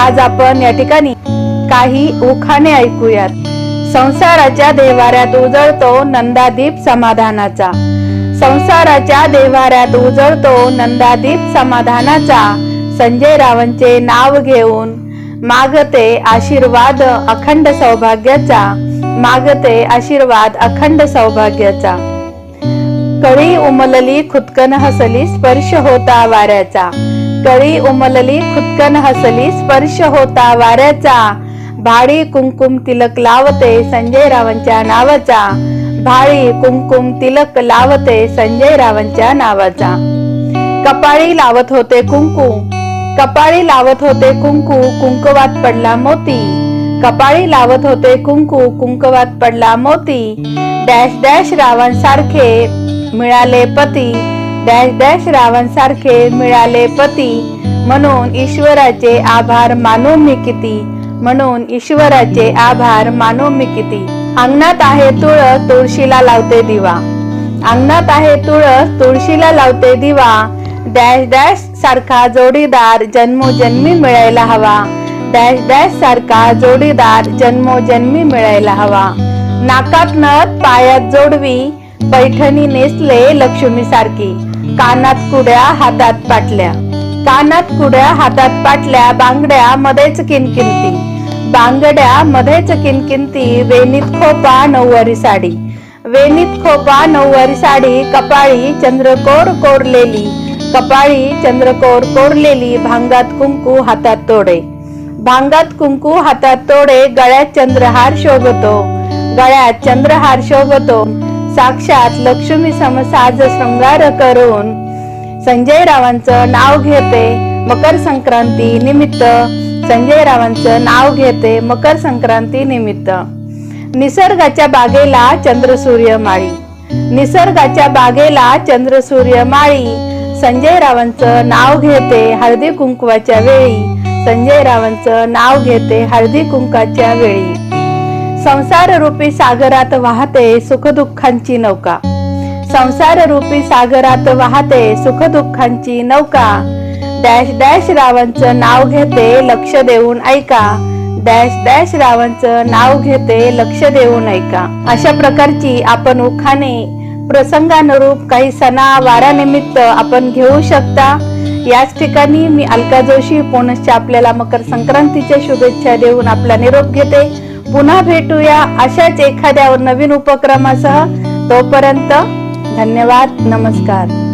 आज आपण या ठिकाणी काही उखाणे ऐकूयात. संसाराच्या देवाऱ्यात उजळतो नंदादीप समाधानाचा. संसाराच्या देवाऱ्यात उजळतो नंदादीप समाधानाचा. संजय रावांचे नाव घेऊन मागते आशीर्वाद अखंड सौभाग्याचा. मागते आशीर्वाद अखंड सौभाग्याचा. कळी उमलली खुदकन हसली स्पर्श होता वाऱ्याचा. कळी उमलली खुदकन हसली स्पर्श होता वाऱ्याचा. भाळी कुंकुम तिलक लावते संजय रावांच्या नावाचा. भाळी कुंकुम तिलक लावते संजय रावांच्या नावाचा. कपाळी लावत होते कुंकू. कपाळी लावत होते कुंकू कुंकवात पडला मोती. कपाळी लावत होते कुंकू कुंकवात पडला मोती. डॅश डॅश रावांसारखे मिळाले पती. डॅश डॅश रावांसारखे मिळाले पती. म्हणून ईश्वराचे आभार मानू मी किती. म्हणून ईश्वराचे आभार मानू मी किती. अंगणात आहे तुळस तुळशीला लावते दिवा. अंगणात आहे तुळस तुळशीला लावते दिवा. डॅश डॅश सारखा जोडीदार जन्मोजन्मी मिळायला हवा. डॅश डॅश सारखा जोडीदार जन्मोजन्मी मिळायला हवा. नाकात नथ पायात जोडवी. पैठणी नेसले लक्ष्मी सारखी कानात कुड्या हातात पाटल्या. कानात कुड्या हातात पाटल्या बांगड्या मध्येच किनकिनती. बांगड्या मध्येच किनकिनती वेणीत खोपा नऊवारी साडी. वेणीत खोपा नऊवारी साडी कपाळी चंद्रकोर कोरलेली. कपाळी चंद्रकोर कोरलेली भांगात कुंकू हातात तोडे. भांगात कुंकू हातात तोडे गळ्यात चंद्रहार शोभतो. गळ्यात चंद्रहार शोभतो. साक्षात लक्ष्मी समसाज शृंगार करून संजय रावांचं नाव घेते मकर संक्रांती निमित्त. संजय रावांचं नाव घेते मकर संक्रांती निमित्त. निसर्गाच्या बागेला चंद्र सूर्य माळी. निसर्गाच्या बागेला चंद्र सूर्य माळी. संजय रावांचं नाव घेते हळदी कुंकवाच्या वेळी. संजय रावांचं नाव घेते हळदी कुंकाच्या वेळी. संसार रूपी सागरात वाहते सुखदुःखांची नौका. संसार रूपी सागरात वाहते सुखदुःखांची नौका. डॅश डॅश रावांचं नाव घेते लक्ष देऊन ऐका. डॅश डॅश रावांचं नाव घेते लक्ष देऊन ऐका. अशा प्रकारची आपण उखाणे प्रसंगानुरूप काही सणा वारानिमित्त आपण घेऊ शकता. याच ठिकाणी मी अलका जोशी पुनश्च आपल्याला मकर संक्रांतीच्या शुभेच्छा देऊन आपला निरोप घेते. पुन्हा भेटूया अशाच एखाद्या नवीन उपक्रमासह. तोपर्यंत धन्यवाद नमस्कार.